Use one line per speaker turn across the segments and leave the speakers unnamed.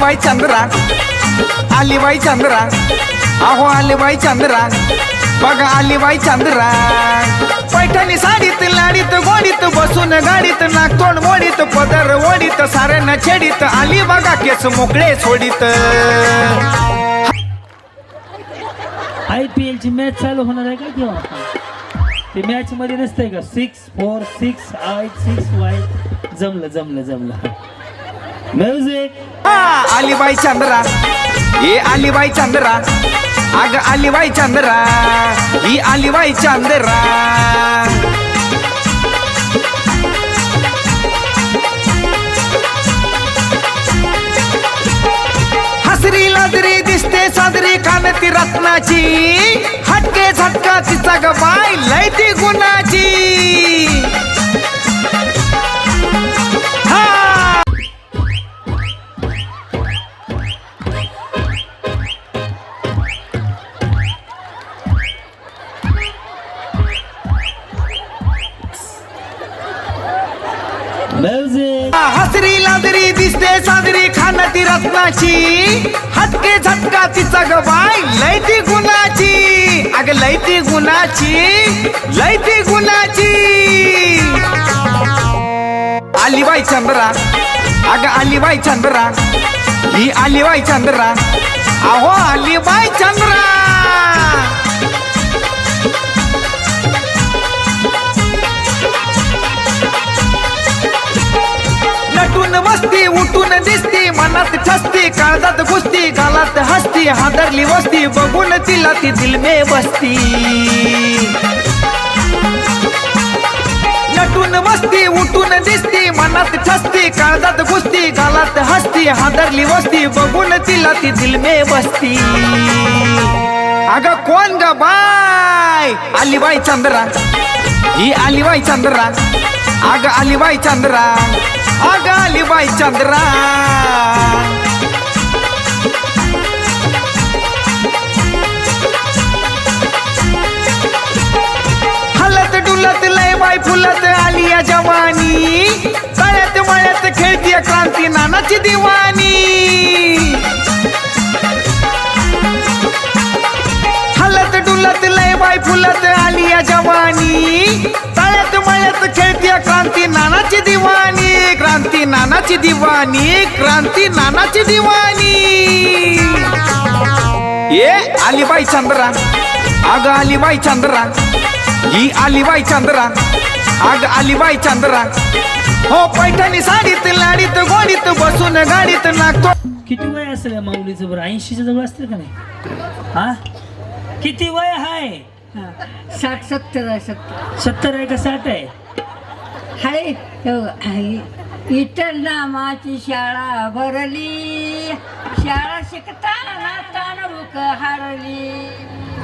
बाई चंद्रा आलीबाई चंद्रा अहो आलीबाई चंद्रा बघा आलीबाई चंद्रा. पैठणी साडीत लाडीत गोडीत बसून गाडीत नाक नागतोंड मोडीत पदर ओडीत साऱ्यांना छेडीत आली बघा केस मोकळे सोडीत.
आय पी एलची मॅच चालू होणार आहे का किंवा? ते मॅच मध्ये नसतंय का? Six four six I six Y जमलं जमलं जमलं. म्युझिक
आलीबाई चंद्रा. ए आलीबाई चंद्रा. अग आलीबाई चंद्रा. ही आलीबाई चंद्रा. हसरी लाजरी दिसते साजरी कानती रत्नाची. हटके झटका तिचा ग लयती ती गुणाची हसरी दिसते साजरी खानती रत्नाची. हटके झटका तिचा गबाय बाय लयती गुणाची. अग लयती गुणाची लयती गुणाची. आलीबाई चंद्रा अग आलीबाई चंद्रा ही आलीबाई चंद्रा. अहो आलीबाई चंद्रा. दिसती मनात ठसती काळजात घुसती गालात हसती हादरली वस्ती बघून तिला ती दिल मे बसती. नटून बसती उठून दिसती मनात ठसती काळजात घुसती गालात हसती हादरली वस्ती बघून तिला ती दिल मे बसती. अग कोण ग बाय अलीबाई चंद्रा. ही अलीबाई चंद्रा. अग अलीबाई चंद्रा. अग बाई चंद्रा. हलत डुलत लय बाई फुलत आली या जवानी. तळ्यात मळ्यात खेळतीय क्रांती नानाची दिवानी. हलत डुलत लय बाई फुलत आली या जवानी. तळ्यात मळ्यात खेळतीय क्रांती नानाची क्रांती नानाची दिवाणी क्रांती नानाची दिवाणी. ए अलीबाई चंद्रा अग अलीबाई चंद्रा ही अलीबाई चंद्रा अग अलीबाई चंद्रा. हो पैठणी साडीत लाडीत गोडीत बसून गाडीत नागतो.
किती वय असेल या माऊलीचं बरं? ऐंशीच्या जवळ असतील का नाही? हा? किती वय आहे
साठ सत्तर आहे सत्तर.
सत्तर आहे का साठ आहे?
हाय हाय. इतर नामाची शाळा भरली. शाळा शिकताना तानरुक हरली.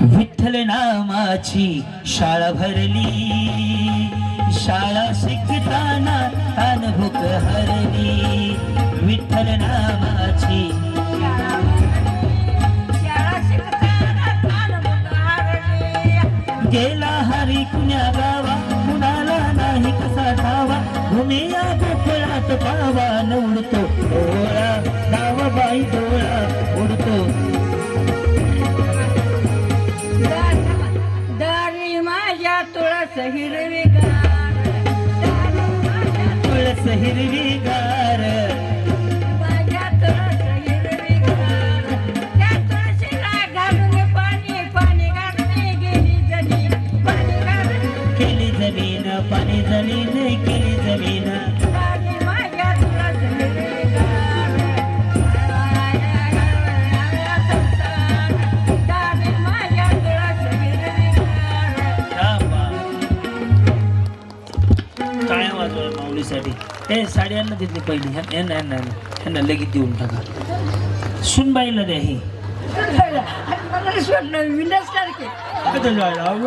विठ्ठल नामाची शाळा भरली. शाळा शिकताना अनुभूक हरली. विठ्ठल नामाची गेला हरी कुण्या गावा कुणाला नाही कसा ठावा भूमी या गोकुळात पावा नवडतो डोळा डावा बाई डोळा उडतो.
दारी माझ्या तुळस हिरवीगार
तुळस हिरवी साड्यांना पहिली. ह्या- यांना यांना यांना. ह्यांना लगेच देऊन टाका. सुनबाईला द्या ही.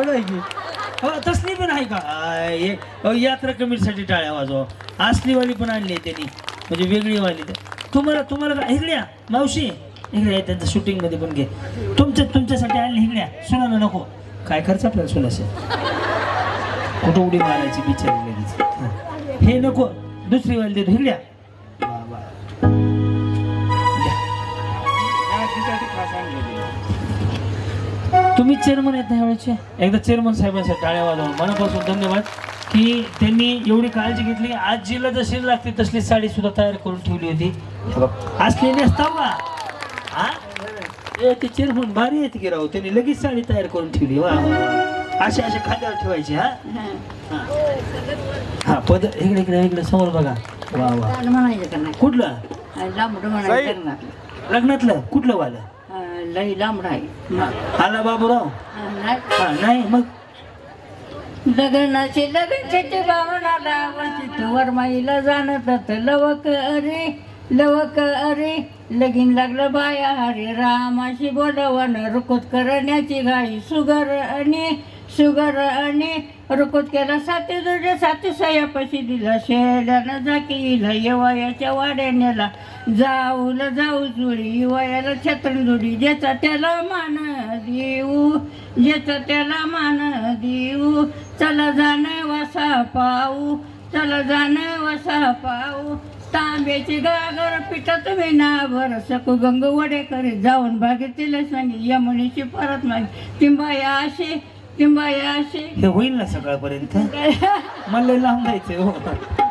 आहे की हो, तसली पण आहे का? यात्रा कमिटीसाठी टाळ्या वाजवा. असलीवाली पण आणली आहे त्यांनी. म्हणजे वेगळी वाली तुम्हाला तुम्हाला हिगड्या इकड्या मावशी इकडे त्यांचं शूटिंगमध्ये पण घे. तुमच्या तुमच्यासाठी आणली हिगड्या. सुनाला नको. काय खर्च आपल्याला सुनासे कुठं उडी मारायची बिचारी लगेच? हे नको. दुसरी वाली देतो तुम्ही चेअरमन आहेत ना यावेळेचे? एकदा चेअरमन साहेबांसाठी टाळ्या वाजवून मनापासून धन्यवाद. की त्यांनी एवढी काळजी घेतली. आज जिला जशी लागते तसली साडी सुद्धा तयार करून ठेवली होती. असलेली असताव. का हा ते चेअरमन भारी आहेत की राव. त्यांनी लगेच साडी तयार करून ठेवली. वा. असे असे खाद्यावर ठेवायचे हा? हा. हा. पद इकडे इकडे इकडे समोर बघा. वा वा.
म्हणायचं का नाही
कुठलं
लांबडं म्हणायचं
लग्नातलं? कुठलं वालं?
लई लांबडं आहे.
आला बाबूराव?
नाही.
हा नाही मग?
लग्नाचे लग्नाचे वंचित वरमाईला जाणत लवक अरे लवक अरे. लगीन लागलं बाया हरे रामाशी बोलवण रुकोत करण्याची घाई सुगर आणि सुगर आणि रुकोत केला. साती दुजे साती सयापाशी दिला. शेल्यानं जाकीला येवायाच्या वाड्यानेला जाऊल जाऊ जुळी वयाला छत्रण जुडी. ज्याचा त्याला मान देऊ ज्याचा त्याला मान देऊ. चला जाणं वसा पाऊ चला जाणं वसा पाऊ तांब्याची गागर पिठात मी नाभर सकू गंग वडे करी जाऊन भागीतील सांगी. यमुनीची परत मागे. तिंबाया अशी अशी
हे होईल ना सकाळपर्यंत? मला लांब जायचं हो.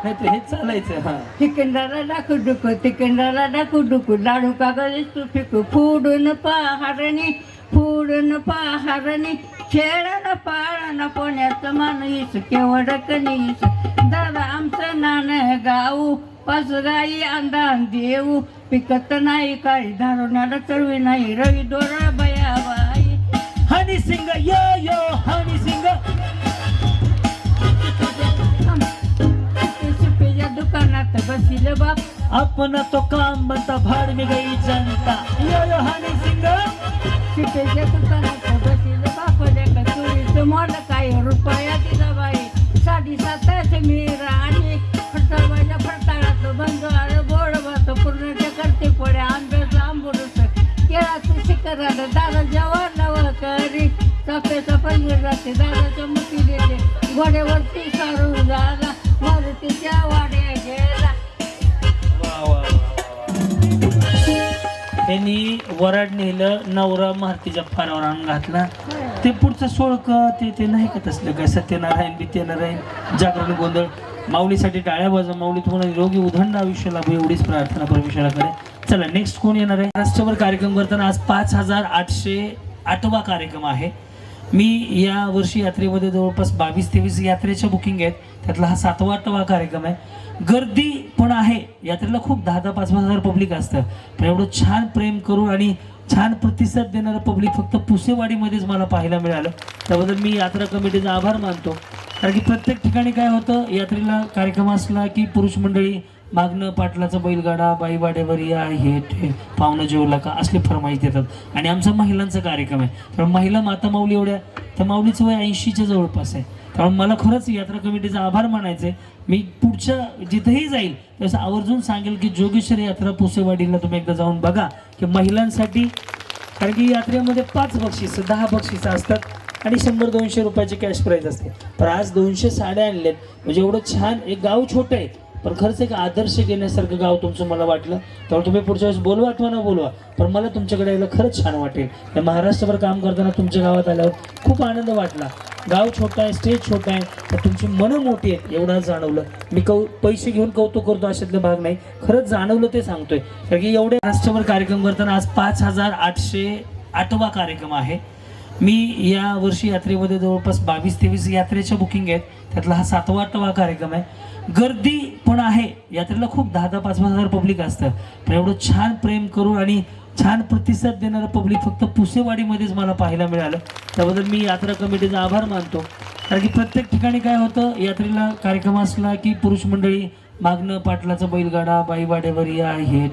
नाही तर हेच चालायचं हा.
तिकंडाला डाकू डुकू तिकंडाला डाकू डुकू. लाडू कागद तू फिकू. फुडून पहारणी फुडून पहारणी. खेळानं पाळणं पुण्याचं माणूस केवढ कनीस दादा आमचं नाणं गाऊ पाच गाई अंदान देऊ. पिकत नाही काही धारुण्याला चळवी नाही. रवी दोरा
हनी सिंग यो यो हनी सिंग।
दुकानात बसील बाप
अपना तो काम बनता भाड में गई जनता। यो यो हनी सिंग।
शिपेच्या दुकानात बसील बाप लेका चोरीचं मोल काय रुपया दिला बाई साडी साताच मीरा। दादा जेव्हा नव करी. चाफ्याचा पंजर जाते दादाच्या मुठी गेले घोड्यावरती सारू झाला. मारुतीच्या वाड्या गेला.
त्यांनी वराड नेलं नवरा मारुतीच्या फारावर आणून घातला. ते पुढचं सोळक ते ते नाही का तसलं काय? सत्यनारायण बित्यनारायण जागरण गोंधळ. माऊलीसाठी टाळ्या बाजा माऊली तुम्हाला निरोगी उधंड आयुष्य लाभू एवढीच प्रार्थना परमेश्वराकडे चला नेक्स्ट कोण येणार आहे? महाराष्ट्रभर कार्यक्रम करताना आज पाच हजार आठशे आठवा कार्यक्रम आहे. मी या वर्षी यात्रेमध्ये जवळपास बावीस तेवीस यात्रेच्या बुकिंग आहेत. त्यातला हा सातवा आठवा कार्यक्रम आहे. गर्दी पण आहे. यात्रेला खूप दहा दहा पाच पाच हजार पब्लिक असतं. पण एवढं छान प्रेम करून आणि छान प्रतिसाद देणारं पब्लिक फक्त पुसेवाडीमध्येच मला पाहायला मिळालं. त्याबद्दल मी यात्रा कमिटीचा आभार मानतो. कारण की प्रत्येक ठिकाणी काय होतं? यात्रेला कार्यक्रम असला की पुरुष मंडळी मागणं पाटलाचा बैलगाडा बाई वाड्यावर या हे ते पाहुणं जेवला का? असले फरमाईश देतात आणि आमचा महिलांचा कार्यक्रम आहे. तर महिला माता माऊली एवढ्या तर माऊलीचं वय ऐंशीच्या जवळपास आहे. त्यामुळे मला खरंच यात्रा कमिटीचा आभार मानायचं आहे मी पुढच्या जिथेही जाईल तसं आवर्जून सांगेल की जोगेश्वर यात्रा पुसेवाडीला तुम्ही एकदा जाऊन बघा. की महिलांसाठी कारण की यात्रेमध्ये पाच बक्षीस दहा बक्षिसं असतात. आणि शंभर दोनशे रुपयाचे कॅश प्राईज असते. पण आज दोनशे साड्या आणल्यात म्हणजे एवढं छान एक गाव छोटं आहे. पण खरंच एक आदर्श घेण्यासारखं गाव तुमचं मला वाटलं. त्यामुळे तुम्ही पुढच्या वेळेस बोलवा अथवा न बोलवा पण मला तुमच्याकडे यायला खरंच छान वाटेल. या महाराष्ट्रभर काम करताना तुमच्या गावात आल्यावर खूप आनंद वाटला. गाव छोटा आहे स्टेज छोटा आहे पण तुमची मनं मोठी आहेत एवढं जाणवलं. मी कौ पैसे घेऊन कौतुक करतो अशातला भाग नाही. खरंच जाणवलं ते सांगतोय. कारण की एवढे राष्ट्रभर कार्यक्रम करताना आज पाच हजार आठशे आठवा कार्यक्रम आहे. मी या वर्षी यात्रेमध्ये जवळपास बावीस तेवीस यात्रेच्या बुकिंग आहेत. त्यातला हा सातवा आठवा कार्यक्रम आहे. गर्दी पण आहे. यात्रेला खूप दहा दहा पाच पाच हजार पब्लिक असतं. पण एवढं छान प्रेम करून आणि छान प्रतिसाद देणारं पब्लिक फक्त पुसेवाडीमध्येच मला पाहायला मिळालं. त्याबद्दल मी यात्रा कमिटीचा आभार मानतो. कारण की प्रत्येक ठिकाणी काय होतं यात्रेला कार्यक्रम असला की पुरुष मंडळी मागणं पाटलाचा बैलगाडा बाईवाड्यावर या हे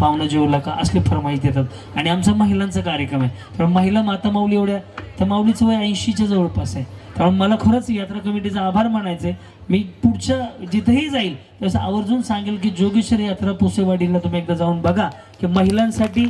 पाहुणं जेवला का असले फरमाईश देतात. आणि आमचा महिलांचा कार्यक्रम आहे. तर महिला माता माऊली एवढ्या त्या माऊलीचं वय ऐंशीच्या जवळपास आहे. त्यामुळे मला खरंच यात्रा कमिटीचा आभार मानायचे मी पुढच्या जिथेही जाईल तसं आवर्जून सांगेल की जोगेश्वर यात्रा पुसेवाडीला तुम्ही एकदा जाऊन बघा की महिलांसाठी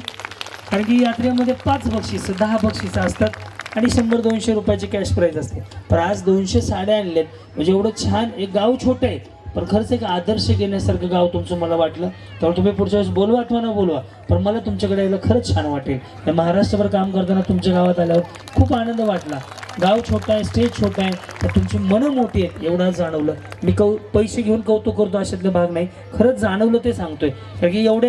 कारण की यात्रेमध्ये पाच बक्षीस दहा बक्षिसं असतात आणि शंभर दोनशे रुपयाची कॅश प्राईज असते. पण आज दोनशे साड्या आणल्यात म्हणजे एवढं छान एक गाव छोटं आहे. पण खरंच एक आदर्श घेण्यासारखं गाव तुमचं मला वाटलं. त्यामुळे तुम्ही पुढच्या वेळेस बोलवा अथवा न बोलवा पण मला तुमच्याकडे यायला खरंच छान वाटेल. या महाराष्ट्रभर काम करताना तुमच्या गावात आल्यावर खूप आनंद वाटला. गाव छोटं आहे स्टेज छोटं आहे तर तुमची मनं मोठी आहेत एवढं जाणवलं. मी कौ पैसे घेऊन कौतुक करतो अशातला भाग नाही. खरंच जाणवलं ते सांगतोय. कारण की एवढे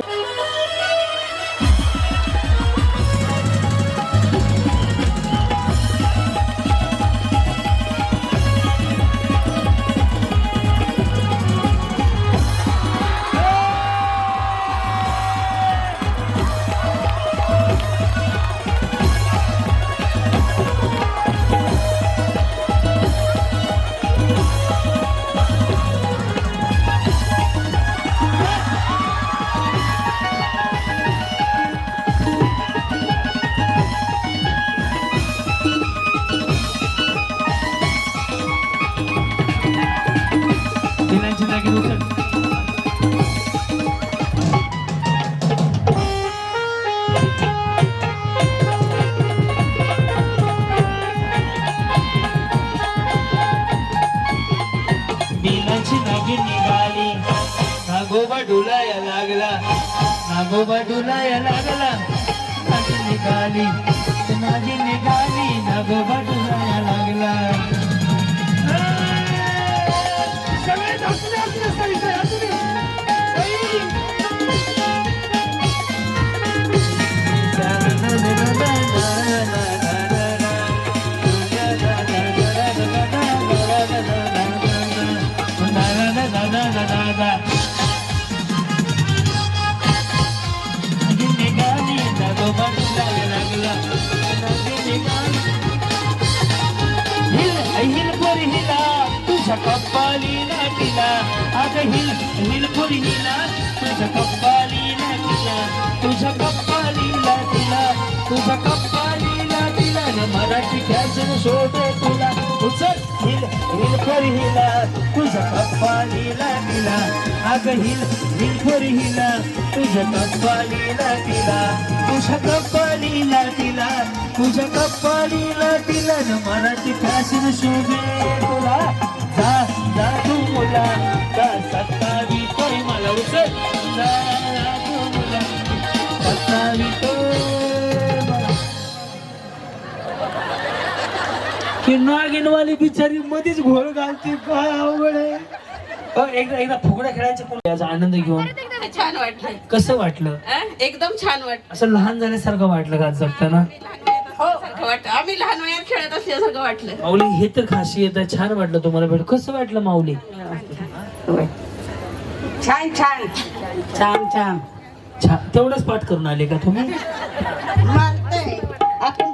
बिलाची निघाली. नागोबा डुलाया लागला. नागोबा डुलाया लागला. नागी निघाली. माझी निघाली नागोबा डुलाया लागला. तुझा कप्पा लिला दिला न मराठी फॅशन शोधे तुला. उचल हिल हिल पर हिला. तुझा कप्पा लिला दिला अग हिल हिल पर हिला. तुझा कप्पा लिला दिला तुझा कप्पा लिला दिला तुझा कप्पा लिला दिला न मराठी फॅशन शोधे तुला. जा जा तू मुला. जा सत्तावी तोय मला. उचल. जा तू मुला. सत्तावी तोय की नागिनवाली बिचारी मध्येच घोळ घालते. काय अवघड आहे. अ, एकदा एकदा फुगड्या खेळायचे पण याचा आनंद घेऊन.
छान वाटलं.
कसं वाटलं?
अं? एकदम छान वाटलं.
असं लहान झाल्यासारखं वाटलं का जगताना?
हो वाटलं. आम्ही लहान वयात खेळत असल्यासारखं वाटलं.
माऊली हे तर खासियत आहे छान वाटलं तुम्हाला भेट कसं वाटलं माऊली?
छान छान. छान छान.
छान. तेवढंच पाठ करून आले का तुम्ही?
आपण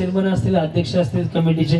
चेअरमन असतील अध्यक्ष असतील कमिटीचे